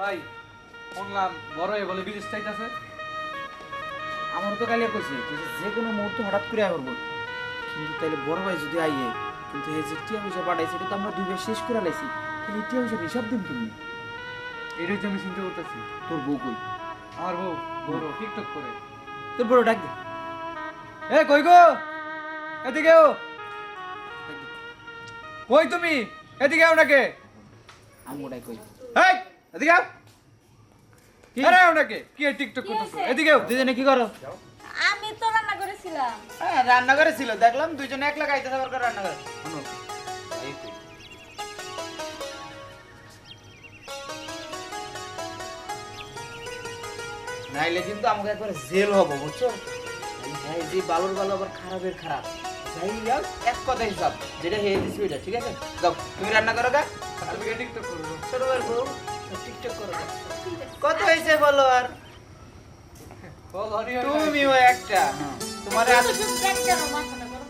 ভাই শুনলাম বড় হয়ে বলে বিদেশ চাইতেছে আমার তো কালিয়া কইছে কইছে যে কোনো মুহূর্তে হঠাৎ করে আবার বল কিন্তু তাইলে বড় ভাই যদি আইয়ে কিন্তু এই যে টিয়া পয়সা পাঠাইছে এটা তো আমরা দুই ভাই শেষ করে লাইছি। তাহলে টিয়া পয়সা হিসাব দিন তুমি এটাই তো আমি চিন্তা করতেছি। তোর বউ কই? আমার বউ বড় টিকটক করে। তোর বড় ডাক দে। এ কই গো? এদিকে ও কই তুমি? এদিকে আও নাকে? আম্মুটাই কই? এই এদিকে আরে আও কি? টিকটক করতেছো এদিকে দুজনে কি করো? আমি তো রান্না করেছিলাম। হ্যাঁ রান্না করে দেখলাম দুইজনে একলা খাইতে যাবার করে রান্না করে শোনো নাইলে কিন্তু আমাকে একবার জেল হব বুঝছ? এই যে বালুর বালু আবার খারাপের খারাপ। যাই যাও এক কথা হিসাব যেটা হেয়ে দিছি ওইটা ঠিক আছে? যাও তুমি রান্না করো গা। তুমি টিকটক করব? ছোট ভাই বউ। টিকটক করো। কত হয়েছে তুমিও একটা। তোমার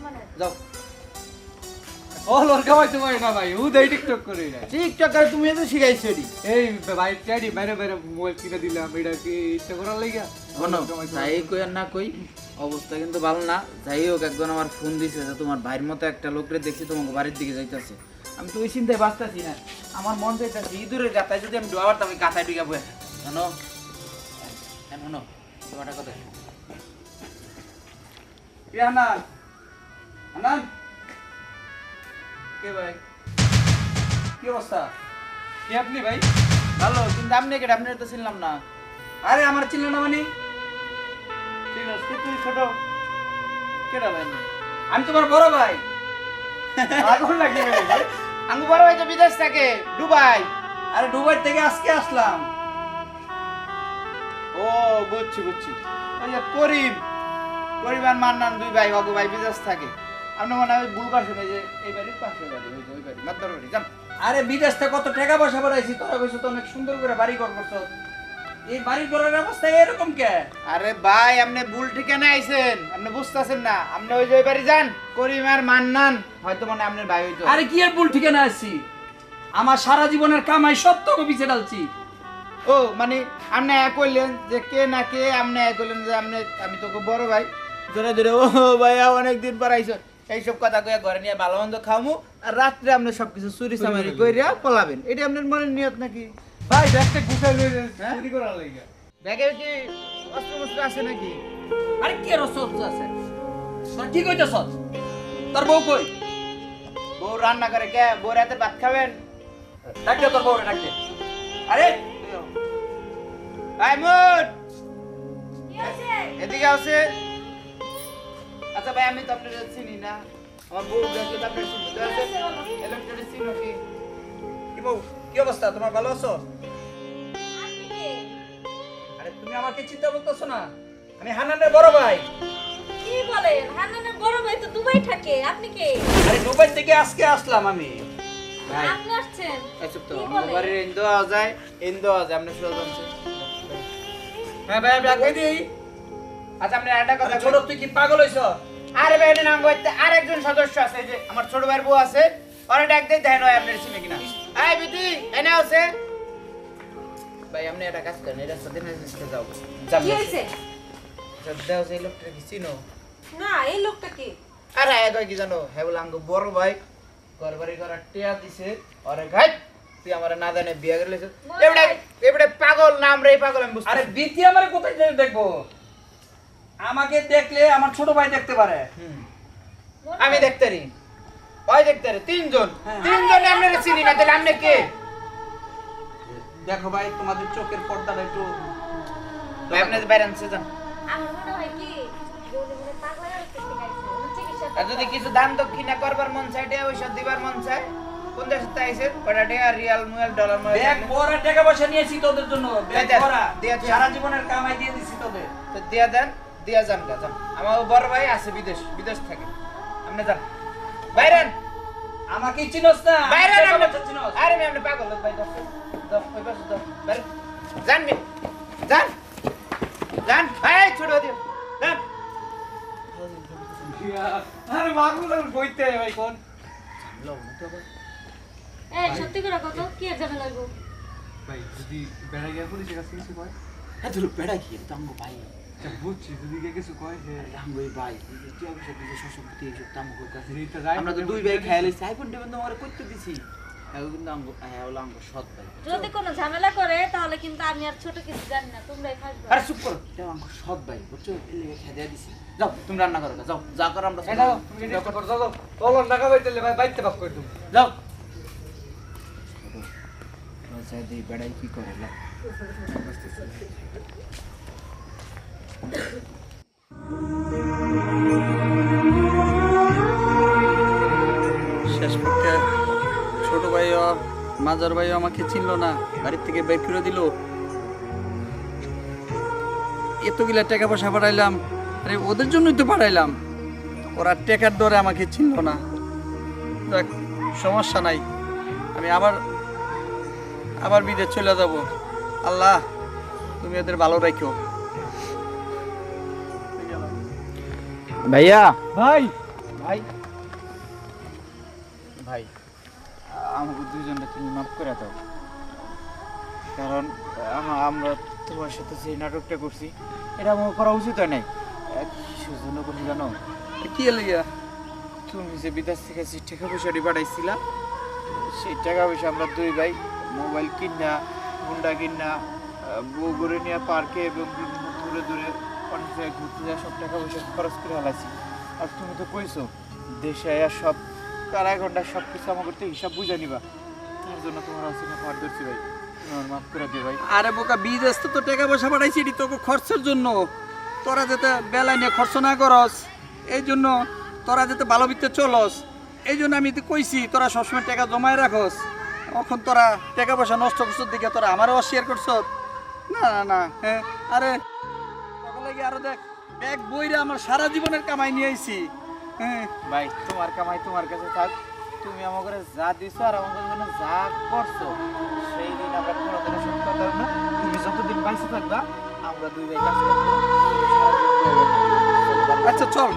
মানে যাও। খাওয়াই তোমার না ভাই ও দেই টিকটক করে। না টিকটক আর তুমি তো শিখাইছো এডি এই ভাই বাইরে বাইরে মোবাইল কিনে দিলাম এটা কি ইচ্ছা করার লাগা? শোনো তাই কই আর না কই অবস্থা কিন্তু ভালো না। যাই হোক একজন আমার ফোন দিছে তোমার ভাইয়ের মতো একটা লোকরে দেখছি তোমাকে বাড়ির দিকে যাইতেছে। আমি তো ওই চিন্তায় বাঁচতেছি না। আমার মন চাইতেছে ইঁদুরের গাতায় যদি আমি ডোয়া পারতাম আমি গাতায় ঢুকে বয়ে শোনো শোনো কথা কি ভাই? কি অবস্থা? কি আপনি ভাই? ভালো কিন্তু আপনি কেটে আপনি তো চিনলাম না। আরে আমার চিনল না মানে? ঠিক আছে তুই ছোট। কেডা ভাই? আমি তোমার বড় ভাই। লাগে ভাই? আমি বড় ভাই তো বিদেশ থেকে দুবাই। আরে দুবাই থেকে আজকে আসলাম। ও বুঝছি বুঝছি। ওই যে করিম করিম আর মান্নান দুই ভাই অগু ভাই বিদেশ থাকে। আপনি মনে হয় ভুল পাশে এই যে এই বাড়ির পাশে বাড়ি ওই ওই বাড়ি মাদ্দার বাড়ি যান। আরে বিদেশ থেকে কত টাকা পয়সা বাড়াইছি তোরা কইছো তো অনেক সুন্দর করে বাড়ি ঘর করছ। এই ঘরের অবস্থা এরকম কে? আরে ভাই আপনি ভুল ঠিকানা আইছেন। আপনি বুঝতেছেন না। আপনি ওই যে ওই বাড়ি যান করিম আর মান্নান। হয়তো মানে আপনার ভাই হইতো। আরে কি আর ভুল ঠিকানা আমার সারা জীবনের কামাই সব পিছে ডালছি ও মানে আপনি এক কইলেন যে কে না কে আপনি এক কইলেন যে আপনি আমি তোকে বড় ভাই। ধরে ধরে ও ভাইয়া অনেকদিন পর আইছো। এইসব কথা কইয়া ঘরে নিয়ে ভালো মন্দ খামু আর রাত্রে আপনি সবকিছু চুরি চামারি কইরা পলাবেন। এটা আপনার মনের নিয়ত নাকি? ভাই ব্যাগটা গুছাই লই হ্যাঁ? চুরি করার লাগা। ব্যাগে কি অস্ত্র মস্ত্র আছে নাকি? আরে কি আর অসহ্য আছে? তোর কি কইতেছ? তোর বউ কই? বউ রান্না করে কে? বউ রাতে ভাত খাবেন? ডাকতে তোর বউরে ডাকতে আরে! আই মুড এদিকে আছে আচ্ছা ভাই আমি তো আপনার চিনি না। আমার বউ দেখলে তো আপনার চিনি আছে ইলেকট্রিক চিনো কি? কি বউ? কি অবস্থা? তোমার ভালো আছো? আরে তুমি আমাকে চিন্তা করতেছো না। আমি হানানের বড় ভাই। কি বলেন হান্নানের বড় ভাই তো দুবাই থাকে। আপনি কে? আরে দুবাই থেকে আজকে আসলাম আমি। আপনি আসছেন? আচ্ছা তো আমার বাড়ির ইন্দো ইন্দো আপনি হ্যাঁ ভাই ব্যাগ দিয়ে দিই আচ্ছা আপনি একটা কথা ছোট তুই কি পাগল হইছ? আরে ভাই এটা নাম করতে আরেকজন সদস্য আছে এই যে আমার ছোট ভাইয়ের বউ আছে। ওরা ডাক দিয়ে দেয় নয় আপনার চিনে কিনা। এই বিটি এনে আছে ভাই আপনি একটা কাজ করেন এটা সাথে না যাও। কি হয়েছে? দেও সেই লোকটা কি চিনো। না এই লোকটা কি? আরে এক কি জানো? হ্যাঁ বলে আঙ্গ বড় ভাই ঘর বাড়ি করার টিয়া দিছে। আরে ঘাট তুই আমার না জানে বিয়ে করে লেছিস বড় এবড়ে এবড়ে পাগল নাম রে পাগল আমি বুঝতে আরে বিতি আমার কোথায় দেখব? আমাকে দেখলে আমার ছোট ভাই দেখতে পারে। হুম। আমি দেখতে রি। ওই দেখতে রি তিনজন। হ্যাঁ। তিনজন আপনারা চিনি না তাহলে আপনি কে? দেখো ভাই তোমাদের চোখের পর্দাটা একটু ভাই আপনি বাইরে আনছে যান। মনে হয় হয়ে যদি কিছু দান দক্ষিণা করবার মন চাই দিবার মন চায় কোন দেশ কটা টাকা রিয়াল মুয়াল ডলার মুয়াল ব্যাগ টাকা পয়সা নিয়েছি তোদের জন্য ব্যাগ। সারা জীবনের কামাই দিয়ে দিছি তোদের। তো দিয়া দেন দিয়া যান গা যান। আমার বড় ভাই আছে বিদেশ বিদেশ থাকে। আপনি যান। বাইরেন। আমাকে চিনস না। বাইরে টাকা আপনি চিনস? আরে আমি আপনি পাগল ভাই দাও দাও ওই পাশে দাও বাইরে। যান মি যান। যান এই ছোট দিও যান। আরে মাগুলো কইতে ভাই কোন? এই সত্যি করে কত? কি আর ঝামেলা লাগবো ভাই যদি বেড়া গিয়ে পুলিশের কাছে কিছু কয় হ্যাঁ ধরো বেড়া কি তো আমগো ভাই। বুঝছি যদি কিছু কয় যে আমগো ভাই এইসব কাছে আমরা তো দুই খেয়াল আইফোন টেবিল তোমার করতে দিছি। যদি কোনো ঝামেলা করে তাহলে কিন্তু আমি আর ছোট কিছু জানি না তোমরাই ফাঁসবে। আরে চুপ করো এটা আমগো সৎ ভাই বুঝছ? এর লেগে দিছি। যাও তুমি রান্না করো যাও যা করো আমরা এই তুমি কি করো? যাও, যাও। চলো, টাকা পাইতে ভাই বাইতে বাপ করে দেবো। যাও। বেড়াই কি করে শেষ পক্ষে ছোট ভাইও, মাজার ভাইও আমাকে চিনলো না, বাড়ির থেকে বের করে দিল। এতগুলা টাকা পয়সা পাঠাইলাম, আরে ওদের জন্যই তো পাঠাইলাম। ওরা টেকার দরে আমাকে চিনলো না। দেখ সমস্যা নাই। আমি আবার আবার বিদেশ চলে যাব। আল্লাহ, তুমি ওদের ভালো রাখো ভাইয়া। ভাই। ভাই। ভাই আমাকে দুজনকে তুমি মাফ করে দাও। কারণ আমা- আমরা তোমার সাথে যে নাটকটা করছি এটা আমার করা উচিত হয় নাই। আহ, কিসের জন্য করছি জানো? কি লিগা তুমি যে বিদেশ থেকে যে টাকা পয়সাটি পাঠাইছিলা সেই টাকা পয়সা আমরা দুই ভাই মোবাইল কিনা হুন্ডা কিনা বউ করে নিয়ে পার্কে এবং দূরে দূরে জায়গায় ঘুরতে যাওয়া সব টাকা পয়সা খরচ করে হালাইছি আর তুমি তো কইছো, দেশে আয়া সব কারা ঘণ্টা সব কিছু আমার করতে হিসাব বুঝে নিবা। তার জন্য তোমার অসীমে পার ধরছি ভাই। তুমি আমার মাফ করে দিও ভাই। আরে বোকা, বিদেশ তো তো টাকা পয়সা পাঠাইছি, এটি তোকে খরচের জন্য। তোরা যাতে বেলা নিয়ে খরচ না করস, এই জন্য তোরা যাতে ভালো বিত্তে চলস, এই জন্য আমি তো কইছি, তোরা সবসময় টাকা জমায় রাখস। এখন তোরা টাকা পয়সা নষ্ট করছর দিকে তোরা আমারও অস্বীকার করছ না না না হ্যাঁ আরে লাগে আরও দেখ ব্যাগ বইরে আমার সারা জীবনের কামাই নিয়ে আইছি। হ্যাঁ। ভাই তোমার কামাই তোমার কাছে থাক তুমি আমার যা দিছো আর আমাকে জন্য যা করছ সেই দিন আমরা কোনোদিনও শোধ করতে পারব না। তুমি যতদিন বাইসে থাকবা আমরা দুই ভাই কাজ করব করব। আচ্ছা চল।